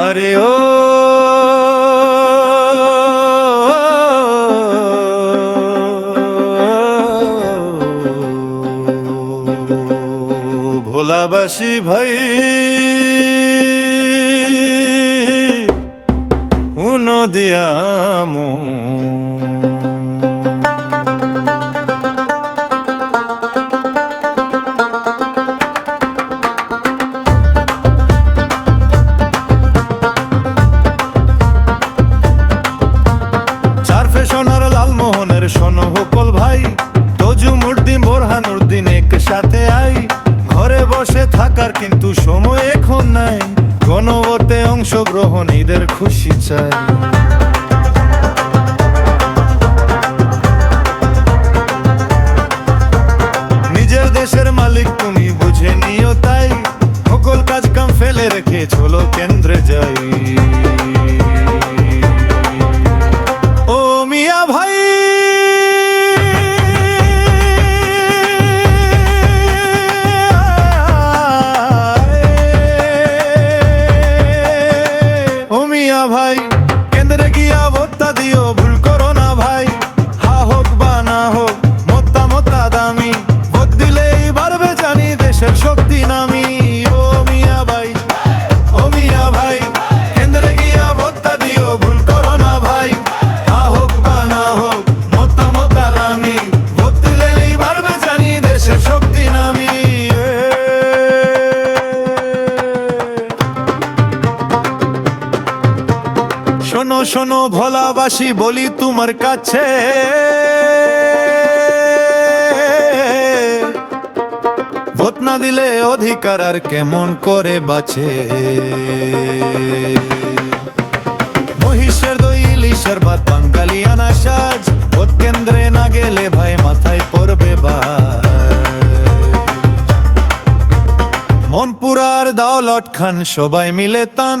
আরে ও ভোলাবাসী ভাই উনো ভাই, তজু মুর্দিন বোরহানুদ্দিন এক সাথে আই। ঘরে বসে থাকার কিন্তু সময় এখন নাই। গণভোটে অংশগ্রহণ, ঈদের খুশি চাই। নিজের দেশের মালিক তুমি, বুঝে নিও তাই। সকল কাজ কাম ফেলে রেখে চলো কেন্দ্রে যাই। ও মিয়া ভাই ভাই। শোনো শোনো, ভোলাবাসী, বলি তোমার কাছে। ভোট না দিলে অধিকার আর কেমন করে বাঁচে? মহিষের দই, ইলিশের ভাত, বাঙালি আনা সাজ ভোট কেন্দ্রে না গেলে ভাই মাথায় পড়বে বা মনপুরার দাওলট খান, সবাই মিলে তান।